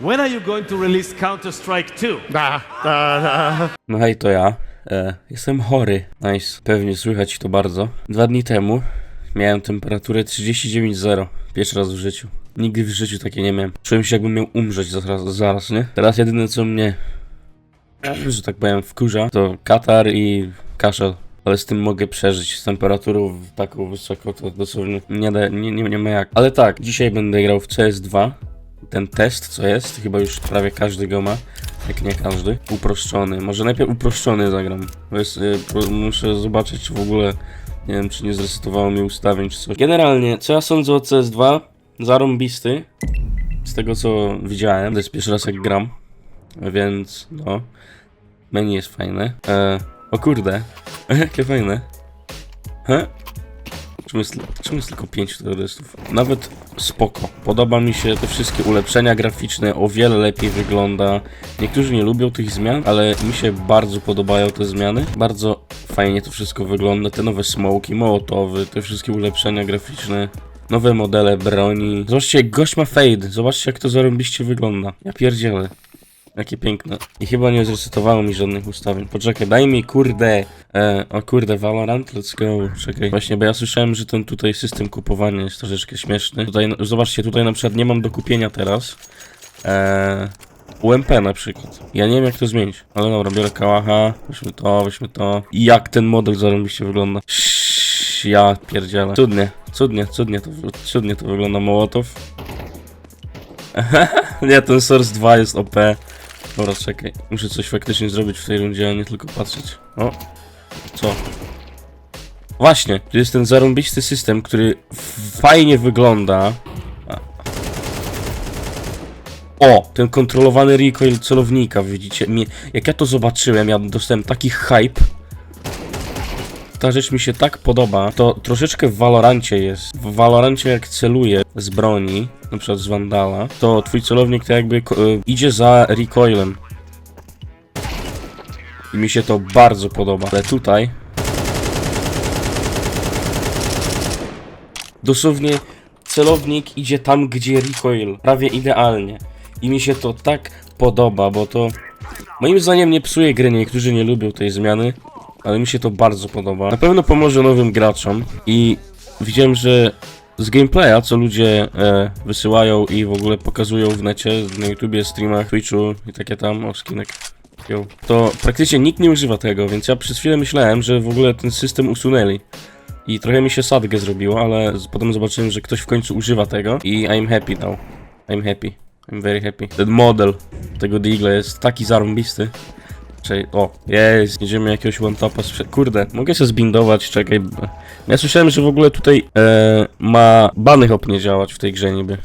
When are you going to release Counter Strike 2? Da, da, da. No hej, to ja. E, jestem chory. Nice. Pewnie słychać to bardzo. Dwa dni temu miałem temperaturę 39,0. Pierwszy raz w życiu. Nigdy w życiu takiej nie miałem. Czułem się jakbym miał umrzeć zaraz, zaraz, nie? Teraz jedyne co mnie, że tak powiem, wkurza, to katar i kaszel. Ale z tym mogę przeżyć. Z temperaturą taką wysoką to dosłownie nie, da, nie, nie, nie ma jak. Ale tak, dzisiaj będę grał w CS2. Ten test, co jest, chyba już prawie każdy go ma. Jak nie każdy. Uproszczony. Może najpierw uproszczony zagram. Jest, y, muszę zobaczyć, czy w ogóle. Nie wiem, czy nie zresetowało mi ustawień, czy coś. Generalnie, co ja sądzę o CS2? Zarąbisty. Z tego co widziałem. To jest pierwszy raz jak gram. Więc, no. Menu jest fajne. E, o kurde. Jakie fajne. He? Czemu jest, czemu jest tylko 5 terrorystów? Nawet spoko. Podoba mi się te wszystkie ulepszenia graficzne, o wiele lepiej wygląda. Niektórzy nie lubią tych zmian, ale mi się bardzo podobają te zmiany. Bardzo fajnie to wszystko wygląda. Te nowe smoki, mołotowy, te wszystkie ulepszenia graficzne. Nowe modele broni. Zobaczcie, gość ma fade. Zobaczcie, jak to zarąbiście wygląda. Ja pierdzielę. Jakie piękne. I chyba nie zresetowało mi żadnych ustawień. Poczekaj, daj mi kurde. E, o kurde, Valorant, let's go. Czekaj. Właśnie, bo ja słyszałem, że ten tutaj system kupowania jest troszeczkę śmieszny. Tutaj, no, zobaczcie, tutaj na przykład nie mam do kupienia teraz. E, UMP na przykład. Ja nie wiem jak to zmienić. Ale dobra, biorę kałacha. Weźmy to, weźmy to. I jak ten model zarąbiście wygląda. Sz, ja pierdzielę. Cudnie, cudnie, cudnie to, cudnie to wygląda. Mołotow. nie, ten Source 2 jest OP. Dobra, czekaj. Muszę coś faktycznie zrobić w tej rundzie, a nie tylko patrzeć. O, co? Właśnie, to jest ten zarąbisty system, który fajnie wygląda. O, ten kontrolowany recoil celownika, widzicie? Jak ja to zobaczyłem, ja dostałem taki hype. Ta rzecz mi się tak podoba. To troszeczkę w Valorancie jest. W Valorancie jak celuje z broni, na przykład z Vandala, to twój celownik to jakby y, idzie za recoilem. I mi się to bardzo podoba. Ale tutaj... Dosłownie celownik idzie tam, gdzie recoil. Prawie idealnie. I mi się to tak podoba, bo to... Moim zdaniem nie psuje gry, niektórzy nie lubią tej zmiany, ale mi się to bardzo podoba. Na pewno pomoże nowym graczom i widziałem, że z gameplaya, co ludzie e, wysyłają i w ogóle pokazują w necie, na YouTubie, streamach, Twitchu i takie tam, o skinek, to praktycznie nikt nie używa tego, więc ja przez chwilę myślałem, że w ogóle ten system usunęli. I trochę mi się sadgę zrobiło, ale potem zobaczyłem, że ktoś w końcu używa tego i I'm happy now. I'm happy. I'm very happy. Ten model tego Deagle jest taki zarąbisty. Czekaj, o, jest, jedziemy jakiegoś one-topa Kurde, mogę się zbindować, czekaj. Ja słyszałem, że w ogóle tutaj e, ma bany hop nie działać w tej grze niby.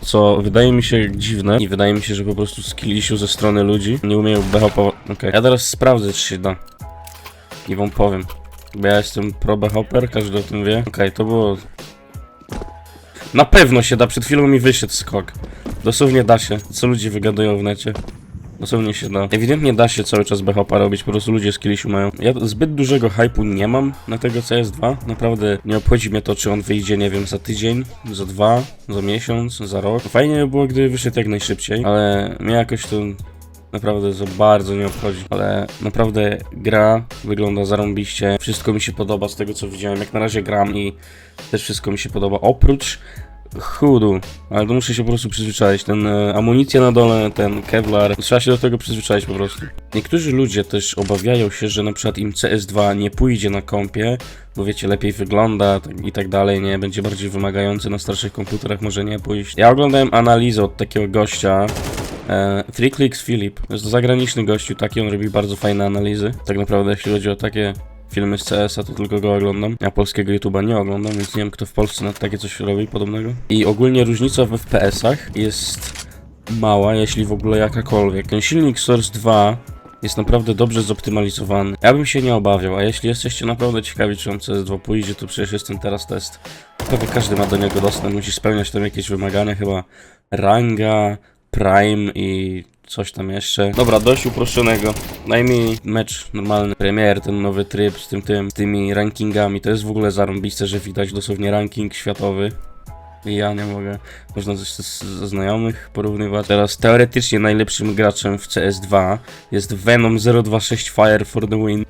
Co wydaje mi się dziwne i wydaje mi się, że po prostu skill issue ze strony ludzi nie umieją b-hopować. Okej, ja teraz sprawdzę, czy się da. I wam powiem. Bo ja jestem pro b-hopper, każdy o tym wie. Okej, to było... Na pewno się da, przed chwilą mi wyszedł skok. Dosłownie da się, co ludzie wygadują w necie. Dosłownie się da. Ewidentnie da się cały czas BHP robić, po prostu ludzie skillisiu mają. Ja zbyt dużego hypu nie mam na tego CS2. Naprawdę nie obchodzi mnie to, czy on wyjdzie, nie wiem, za tydzień, za dwa, za miesiąc, za rok. Fajnie by było, gdyby wyszedł jak najszybciej, ale mnie jakoś to naprawdę za bardzo nie obchodzi. Ale naprawdę gra wygląda zarąbiście. Wszystko mi się podoba z tego, co widziałem. Jak na razie gram i też wszystko mi się podoba. Oprócz chudu, ale to muszę się po prostu przyzwyczaić. Ten e, amunicja na dole, ten Kevlar, trzeba się do tego przyzwyczaić po prostu. Niektórzy ludzie też obawiają się, że na przykład im CS2 nie pójdzie na kompie, bo wiecie, lepiej wygląda i tak dalej, nie, będzie bardziej wymagający na starszych komputerach, może nie pójść. Ja oglądałem analizę od takiego gościa, E, Three Clicks Philip. Jest to zagraniczny gościu, taki on robi bardzo fajne analizy. Tak naprawdę jeśli chodzi o takie filmy z CS-a, to tylko go oglądam. Ja polskiego YouTube'a nie oglądam, więc nie wiem kto w Polsce na takie coś robi podobnego. I ogólnie różnica w FPS-ach jest mała, jeśli w ogóle jakakolwiek. Ten silnik Source 2 jest naprawdę dobrze zoptymalizowany. Ja bym się nie obawiał, a jeśli jesteście naprawdę ciekawi, czy on CS2 pójdzie, to przecież jest ten teraz test. Prawie każdy ma do niego dostęp, musi spełniać tam jakieś wymagania, chyba ranga, prime i coś tam jeszcze. Dobra, dość uproszczonego. Daj mi mecz normalny, premier, ten nowy tryb z tym, tym, z tymi rankingami. To jest w ogóle zarąbiste, że widać dosłownie ranking światowy. Ja nie mogę. Można coś ze znajomych porównywać. Teraz teoretycznie najlepszym graczem w CS2 jest Venom 026 Fire for the win.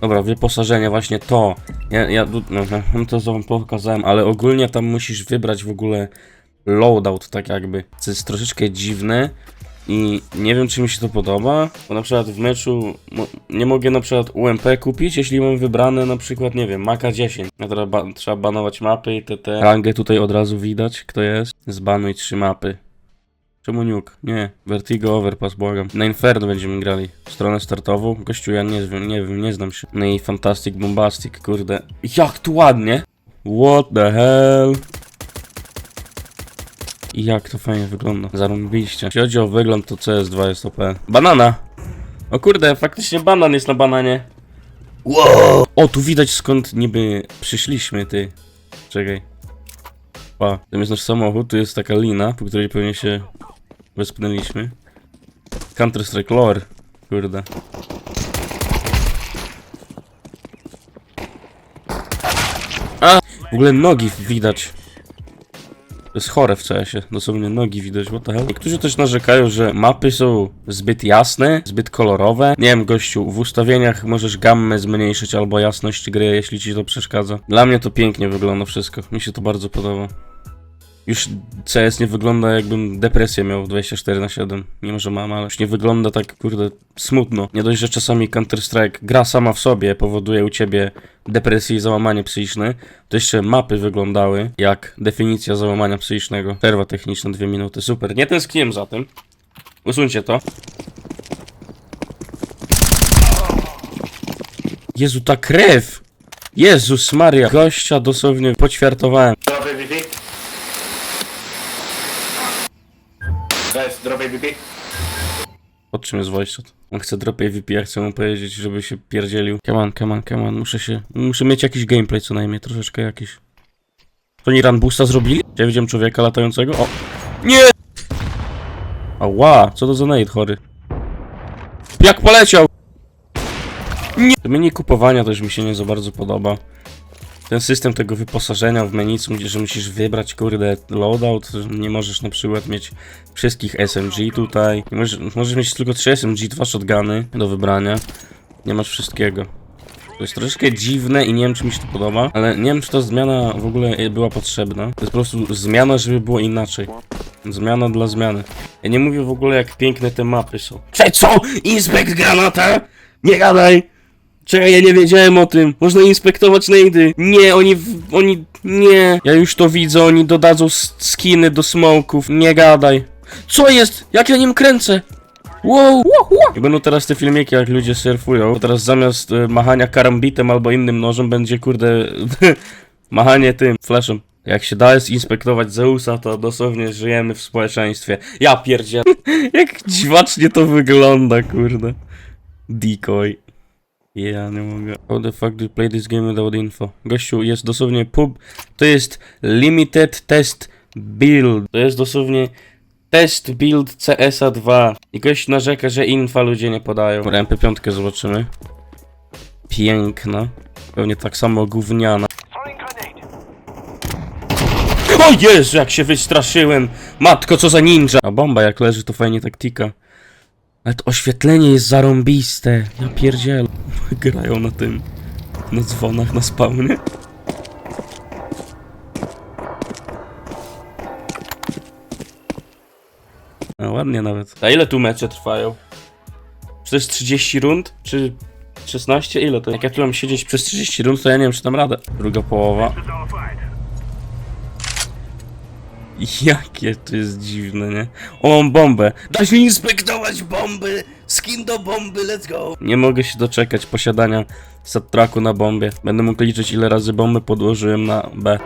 Dobra, wyposażenie właśnie to. Ja, ja tu- no, no, to wam pokazałem, ale ogólnie tam musisz wybrać w ogóle loadout tak jakby. Co jest troszeczkę dziwne i nie wiem czy mi się to podoba, bo na przykład w meczu nie mogę na przykład UMP kupić, jeśli mam wybrane na przykład, nie wiem, Maka 10. A teraz ba trzeba banować mapy i te. Rangę tutaj od razu widać, kto jest. Zbanuj trzy mapy. Czemu nuke? Nie. Vertigo Overpass, błagam. Na Inferno będziemy grali. Stronę startową. Gościu, ja nie wiem, nie wiem, nie znam się. No i Fantastic Bombastic, kurde. Jak tu ładnie! What the hell? I jak to fajnie wygląda. Zarąbiliście. Jeśli chodzi o wygląd, to CS2 jest OP. Banana! O kurde, faktycznie banan jest na bananie. Wow! O, tu widać skąd niby przyszliśmy, ty. Czekaj. Pa, tam jest nasz samochód, tu jest taka lina, po której pewnie się wespnęliśmy. Counter Strike Lore. Kurde. A! W ogóle nogi widać. To jest chore w CS-ie, dosłownie nogi widać, what the hell. Niektórzy też narzekają, że mapy są zbyt jasne, zbyt kolorowe. Nie wiem, gościu, w ustawieniach możesz gammę zmniejszyć albo jasność gry, jeśli ci to przeszkadza. Dla mnie to pięknie wygląda wszystko, mi się to bardzo podoba. Już CS nie wygląda jakbym depresję miał 24 na 7. Mimo, że mam, ale już nie wygląda tak, kurde, smutno. Nie dość, że czasami Counter-Strike, gra sama w sobie powoduje u ciebie depresję i załamanie psychiczne, to jeszcze mapy wyglądały jak definicja załamania psychicznego. Przerwa techniczna, dwie minuty, super. Nie tęskniłem za tym. Usuńcie to. Jezu, ta krew! Jezus Maria! Gościa dosłownie poćwiartowałem. Dropaj VP. Guys, dropaj VP. Pod czym jest voice? On chce drop AVP, ja chcę mu powiedzieć, żeby się pierdzielił. Come on, come on, come on, muszę się... Muszę mieć jakiś gameplay co najmniej, troszeczkę jakiś. To oni run zrobili? Ja widziałem człowieka latającego. O! Nie! Ała, co to za nade chory? Jak poleciał! Nie! Menu kupowania też mi się nie za bardzo podoba. Ten system tego wyposażenia w menu, że musisz wybrać, kurde, loadout, nie możesz na przykład mieć wszystkich SMG tutaj. Możesz, możesz mieć tylko 3 SMG, dwa shotguny do wybrania. Nie masz wszystkiego. To jest troszeczkę dziwne i nie wiem, czy mi się to podoba, ale nie wiem, czy ta zmiana w ogóle była potrzebna. To jest po prostu zmiana, żeby było inaczej. Zmiana dla zmiany. Ja nie mówię w ogóle, jak piękne te mapy są. Cześć, co? Inspekt granata? Nie gadaj! Czekaj, ja nie wiedziałem o tym. Można inspektować nady. Nie, oni, oni, nie. Ja już to widzę, oni dodadzą skiny do smoków. Nie gadaj. Co jest? Jak ja nim kręcę? Wow, wow, wow. I będą teraz te filmiki, jak ludzie surfują. Bo teraz zamiast e, machania karambitem albo innym nożem będzie, kurde, machanie tym, flashem. Jak się da zinspektować Zeusa, to dosłownie żyjemy w społeczeństwie. Ja pierdzielę. jak dziwacznie to wygląda, kurde. Decoy. Ja nie mogę. How the fuck do you play this game without info? Gościu, jest dosłownie pub. To jest limited test build. To jest dosłownie test build CSA 2. I gość narzeka, że infa ludzie nie podają. Dobra, MP5 zobaczymy. Piękna. Pewnie tak samo gówniana. O Jezu, jak się wystraszyłem! Matko, co za ninja! A bomba jak leży, to fajnie taktika. To oświetlenie jest zarąbiste. Ja pierdziel. Grają na tym. Na dzwonach, na spawnie. A ładnie nawet. A ile tu mecze trwają? Czy to jest 30 rund? Czy 16? Ile to? Jak ja tu mam siedzieć przez 30 rund, to ja nie wiem, czy tam radę. Druga połowa. Jakie to jest dziwne, nie? O, mam bombę. Da się inspektować bomby! Skin do bomby, let's go! Nie mogę się doczekać posiadania sattraku na bombie. Będę mógł liczyć ile razy bomby podłożyłem na B.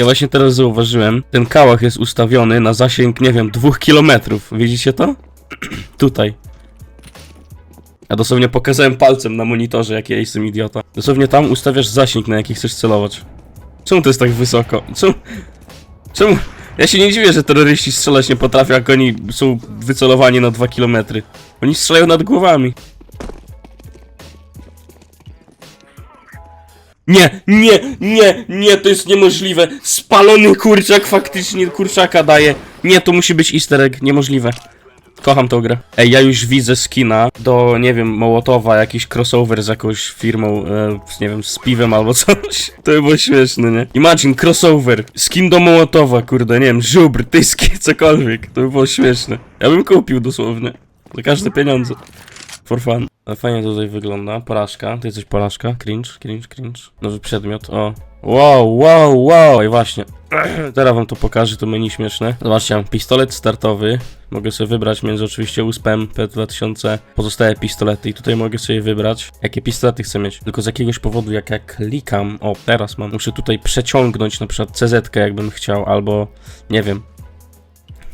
Ja właśnie teraz zauważyłem, ten kałach jest ustawiony na zasięg, nie wiem, dwóch kilometrów. Widzicie to? Tutaj. Ja dosłownie pokazałem palcem na monitorze, jaki ja jestem idiota. Dosłownie tam ustawiasz zasięg, na jaki chcesz celować. Czemu to jest tak wysoko? Czemu? Czemu? Ja się nie dziwię, że terroryści strzelać nie potrafią, jak oni są wycelowani na 2 km. Oni strzelają nad głowami. Nie, nie, nie, nie, to jest niemożliwe. Spalony kurczak faktycznie kurczaka daje. Nie, to musi być easter egg, niemożliwe. Kocham tą grę. Ej, ja już widzę skina do, nie wiem, Mołotowa, jakiś crossover z jakąś firmą, e, nie wiem, z piwem albo coś. To by było śmieszne, nie? Imagine, crossover, skin do Mołotowa, kurde, nie wiem, żubr, tyski, cokolwiek. To by było śmieszne. Ja bym kupił dosłownie. Za każde pieniądze. For fun. Fajnie tutaj wygląda. Porażka. Ty jesteś porażka. Cringe, cringe, cringe. Nowy przedmiot. O. Wow, wow, wow. I właśnie. Teraz wam to pokażę, to menu śmieszne. Zobaczcie, mam pistolet startowy. Mogę sobie wybrać między oczywiście USPem P2000, pozostałe pistolety i tutaj mogę sobie wybrać, jakie pistolety chcę mieć. Tylko z jakiegoś powodu, jak ja klikam, o teraz mam, muszę tutaj przeciągnąć na przykład CZ, jakbym chciał, albo nie wiem,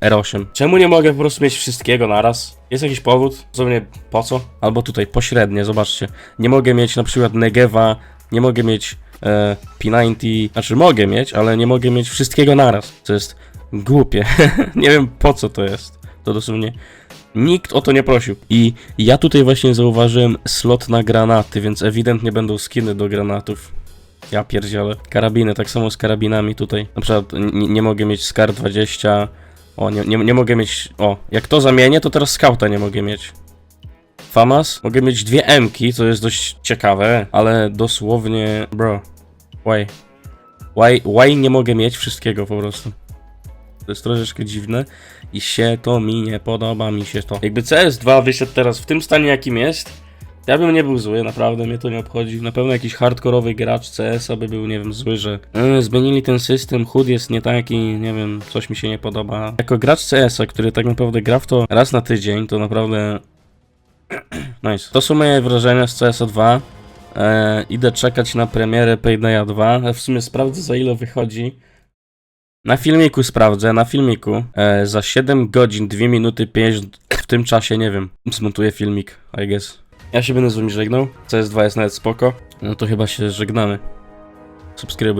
R8. Czemu nie mogę po prostu mieć wszystkiego naraz? Jest jakiś powód? Zupełnie po co? Albo tutaj, pośrednie, zobaczcie. Nie mogę mieć na przykład Negewa, nie mogę mieć e, P90, znaczy mogę mieć, ale nie mogę mieć wszystkiego naraz, co jest głupie. nie wiem po co to jest. To dosłownie nikt o to nie prosił. I ja tutaj właśnie zauważyłem slot na granaty, więc ewidentnie będą skiny do granatów. Ja pierdzielę. Karabiny, tak samo z karabinami tutaj. Na przykład nie mogę mieć SCAR 20. O, nie, nie, nie mogę mieć. O, jak to zamienię, to teraz skauta nie mogę mieć. FAMAS? Mogę mieć dwie M-ki, co jest dość ciekawe, ale dosłownie. Bro. Why? Why, why nie mogę mieć wszystkiego po prostu? To jest troszeczkę dziwne i się to mi nie podoba, mi się to. Jakby CS2 wyszedł teraz w tym stanie, jakim jest, ja bym nie był zły, naprawdę mnie to nie obchodzi. Na pewno jakiś hardkorowy gracz CS by był, nie wiem, zły, że e, zmienili ten system, HUD jest nie taki, nie wiem, coś mi się nie podoba. Jako gracz CS-a, który tak naprawdę gra w to raz na tydzień, to naprawdę nice. To są moje wrażenia z CS 2. E, idę czekać na premierę Paydaya 2. W sumie sprawdzę za ile wychodzi. Na filmiku sprawdzę, na filmiku. E, za 7 godzin, 2 minuty 5. W tym czasie, nie wiem, zmontuję filmik, I guess. Ja się będę z wami żegnał. CS2 jest nawet spoko. No to chyba się żegnamy. Subskrybuj.